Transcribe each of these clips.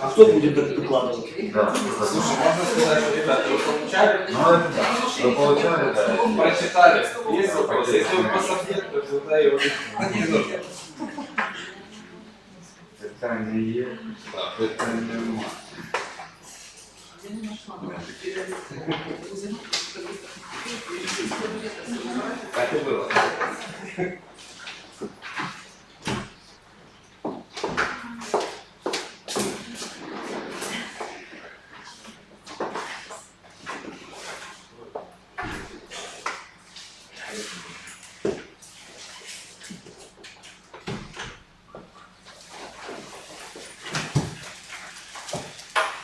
А кто будет док- докладывать? Да. Слушай, можно сказать, что, ребята, вы получали? Ну, это да. Вы получали, да? Прочитали. Есть вопросы? Если вопросов нет, то тогда его не нужно. Питання є. Да. Питань нема. Так и было.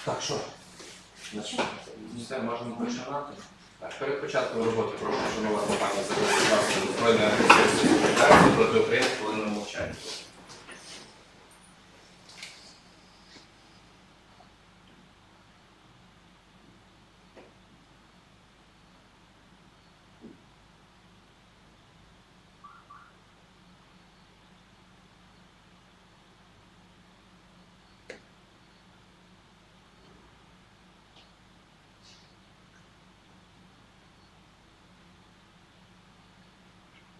Так, що? Все, можемо починати. Перед початком роботи прошу шанувати пані за збройної організації проти України не мовчання.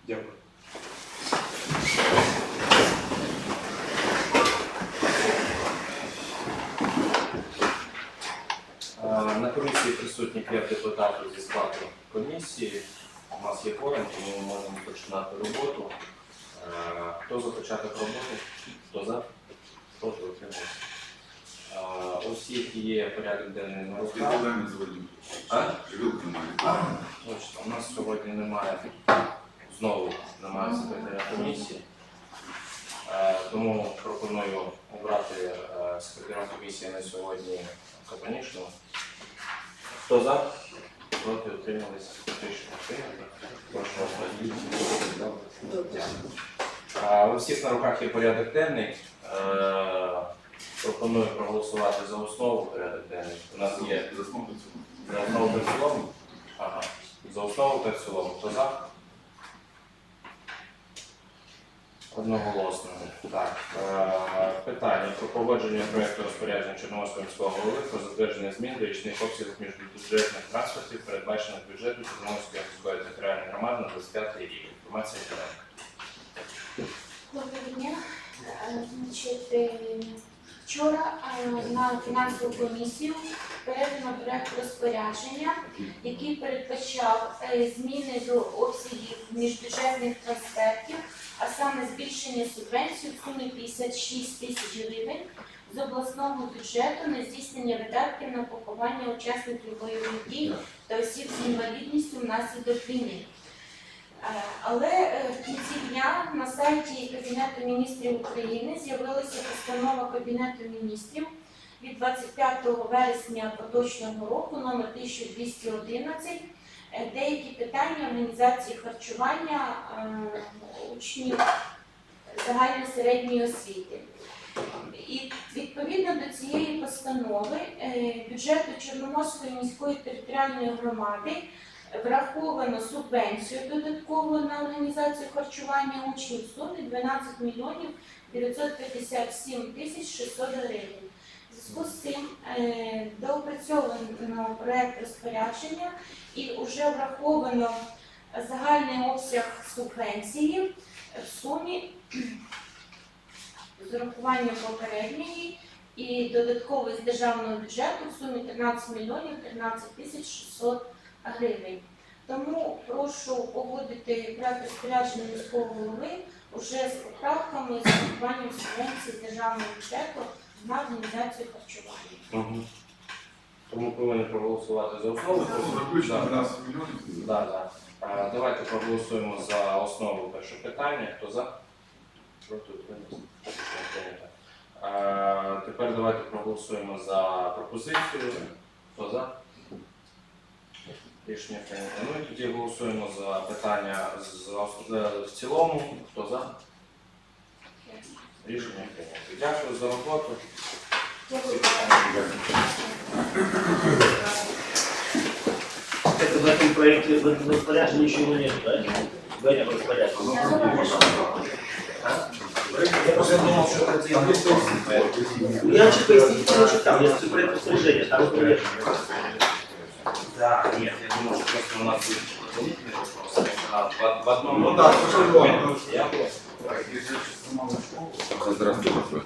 Дякую. Е, На комісії присутні п'ять депутатів зі складу комісії. У нас є форум, тому ми можемо починати роботу. Е, Хто за початок роботи? Хто за? Проти утримався. Е, У всіх є порядок денний на руках. А? Точно, у нас сьогодні немає, знову немає секретаря комісії. Е, Тому пропоную обрати е, секретаря комісії на сьогодні Капанішного. Хто за? Проти. Рішення прийнято. Прошу вас. Е, У всіх на руках є порядок денний. Пропоную проголосувати за основу порядок денний. У нас є за основу та в цілому. За основу та в цілому. Хто за? Одноголосно. Так. Е, питання про погодження проєкту розпорядження Чорноморського міського голови про затвердження змін до річних обсягів міжбюджетних трансфертів, передбачених бюджету Чорноморської міської територіальної громади на 25 рік. Інформація Кириленко. Доброго дня. Е, е, вчора на фінансову комісію передано проект розпорядження, який передбачав зміни до обсягів міжбюджетних трансфертів, саме збільшення субвенцій в сумі 56 тисяч гривень з обласного бюджету на здійснення видатків на поховання учасників бойових дій та осіб з інвалідністю внаслідок війни. Е, Але е, в кінці дня на сайті Кабінету міністрів України з'явилася постанова Кабінету міністрів від 25 вересня поточного року номер 1211 е, деякі питання організації харчування е, учнів загальної середньої освіти. І відповідно до цієї постанови е, бюджету Чорноморської міської територіальної громади враховано субвенцію додаткову на організацію харчування учнів в сумі 12 мільйонів 957 тисяч 600 гривень. Зв'язку з цим е, доопрацьовано проект розпорядження і вже враховано загальний обсяг субвенції в сумі з урахуванням попередньої і додатково з державного бюджету в сумі 13 мільйонів 13 тисяч 600 гривень. Тому прошу погодити проект розпорядження міського голови уже з поправками з урахуванням субвенції державного бюджету на організацію харчування. Угу. Тому повинні проголосувати за основу. Да. Да, да. А, давайте проголосуємо за основу перше питання. Хто за? Проти утримався. Рішення прийнято. Тепер давайте проголосуємо за пропозицію. Хто за? Рішення прийнято. Ну і тоді голосуємо за питання з, в цілому. Хто за? Рішення прийнято. Дякую за роботу. Всі питання. Это в этом проекте, в этом распоряжении ничего нет, да? В этом распоряжении. Я. Я просто думал, что это я Я чуть пояснить не читал, я це проект розпорядження, там розпорядження. Да, нет, я думаю, что просто у нас будет дополнительный вопрос. А в, в одном... Ну да, слушай, Я Так, если самого школу. Здравствуйте.